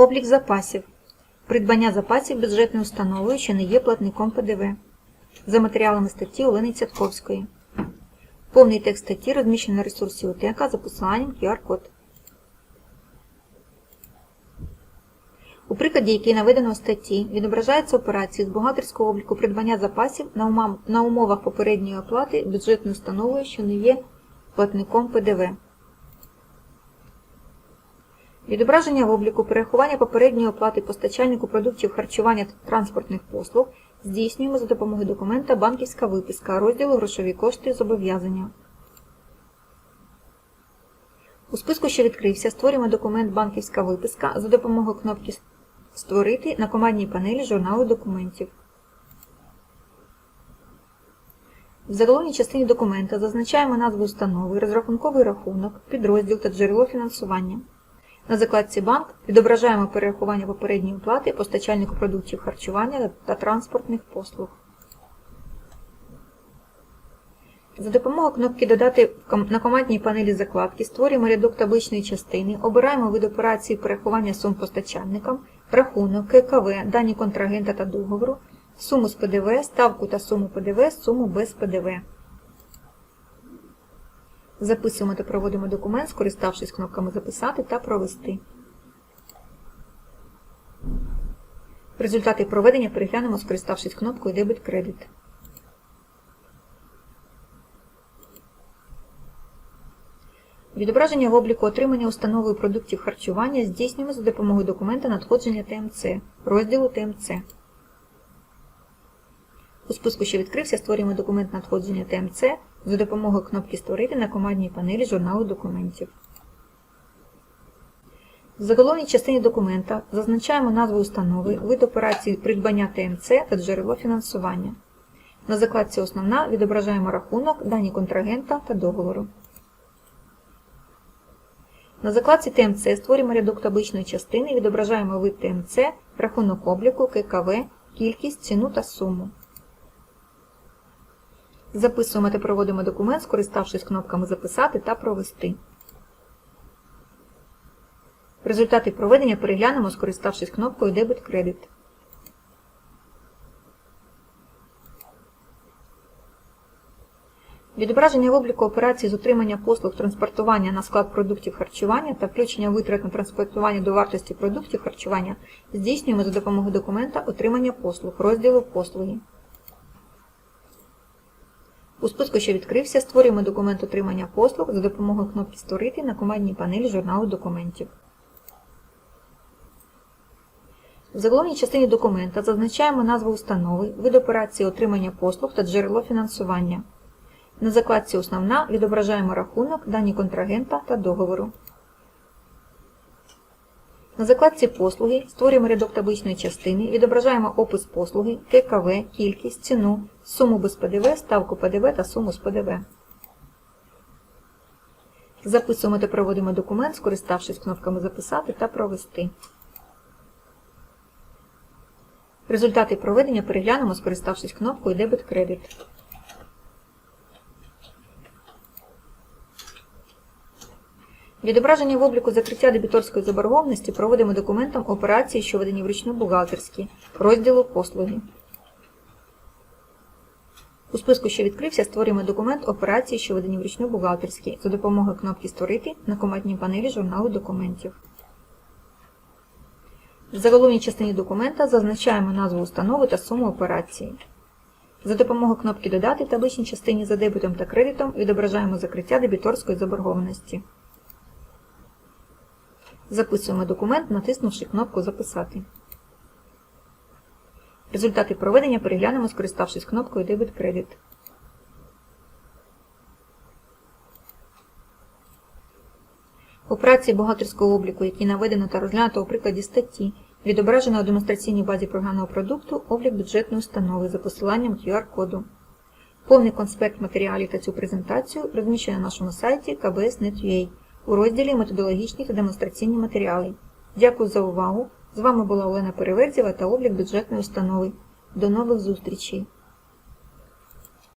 Облік запасів. Придбання запасів бюджетною установою, що не є платником ПДВ. За матеріалами статті Олени Цятковської. Повний текст статті розміщений на ресурсі УТК за посиланням QR-код. У прикладі, який наведено у статті, відображаються операції з бухгалтерського обліку придбання запасів на умовах попередньої оплати бюджетною установою, що не є платником ПДВ. Відображення в обліку перерахування попередньої оплати постачальнику продуктів харчування та транспортних послуг здійснюємо за допомогою документа банківська виписка розділу грошові кошти і зобов'язання. У списку, що відкрився, створюємо документ банківська виписка за допомогою кнопки Створити на командній панелі журналу документів. В заголовній частині документа зазначаємо назву установи, розрахунковий рахунок, підрозділ та джерело фінансування. На закладці Банк відображаємо перерахування попередньої оплати постачальнику продуктів харчування та транспортних послуг. За допомогою кнопки Додати на командній панелі закладки створюємо рядок табличної частини, обираємо вид операції перерахування сум постачальникам, рахунок, ККВ, дані контрагента та договору, суму з ПДВ, ставку та суму ПДВ, суму без ПДВ. Записуємо та проводимо документ, скориставшись кнопками Записати та Провести. Результати проведення переглянемо, скориставшись кнопкою Дебет-кредит. Відображення в обліку отримання установою продуктів харчування здійснюємо за допомогою документа надходження ТМЦ, розділу ТМЦ. У списку, що відкрився, створюємо документ надходження ТМЦ за допомогою кнопки Створити на командній панелі журналу документів. В заголовній частині документа зазначаємо назву установи, вид операції придбання ТМЦ та джерело фінансування. На закладці Основна відображаємо рахунок, дані контрагента та договору. На закладці ТМЦ створюємо рядок табличної частини, відображаємо вид ТМЦ, рахунок обліку, ККВ, кількість, ціну та суму. Записуємо та проводимо документ, скориставшись кнопками Записати та Провести. Результати проведення переглянемо, скориставшись кнопкою Дебет-кредит. Відображення в обліку операцій з утримання послуг транспортування на склад продуктів харчування та включення витрат на транспортування до вартості продуктів харчування здійснюємо за допомогою документа Отримання послуг розділу Послуги. У списку, що відкрився, створюємо документ отримання послуг за допомогою кнопки Створити на командній панелі журналу документів. В заголовній частині документа зазначаємо назву установи, вид операції отримання послуг та джерело фінансування. На закладці Основна відображаємо рахунок, дані контрагента та договору. На закладці Послуги створюємо рядок табличної частини, відображаємо опис послуги, ККВ, кількість, ціну, суму без ПДВ, ставку ПДВ та суму з ПДВ. Записуємо та проводимо документ, скориставшись кнопками Записати та Провести. Результати проведення переглянемо, скориставшись кнопкою Дебет-кредит. Відображення в обліку закриття дебіторської заборгованості проводимо документом операції, що введені вручну бухгалтерські, розділу послуги. У списку, що відкрився, створюємо документ операції, що введені вручну бухгалтерські, за допомогою кнопки Створити на командній панелі журналу документів. В заголовній частині документа зазначаємо назву установи та суму операції. За допомогою кнопки Додати в табличній частині за дебетом та кредитом відображаємо закриття дебіторської заборгованості. Записуємо документ, натиснувши кнопку Записати. Результати проведення переглянемо, скориставшись кнопкою Дебет-кредит. Операції бухгалтерського обліку, які наведено та розглянуто у прикладі статті, відображено у демонстраційній базі програмного продукту облік бюджетної установи за посиланням QR-коду. Повний конспект матеріалів та цю презентацію розміщено на нашому сайті kbs.net.ua у розділі Методологічні та демонстраційні матеріали. Дякую за увагу! З вами була Олена Переверзєва та облік бюджетної установи. До нових зустрічей!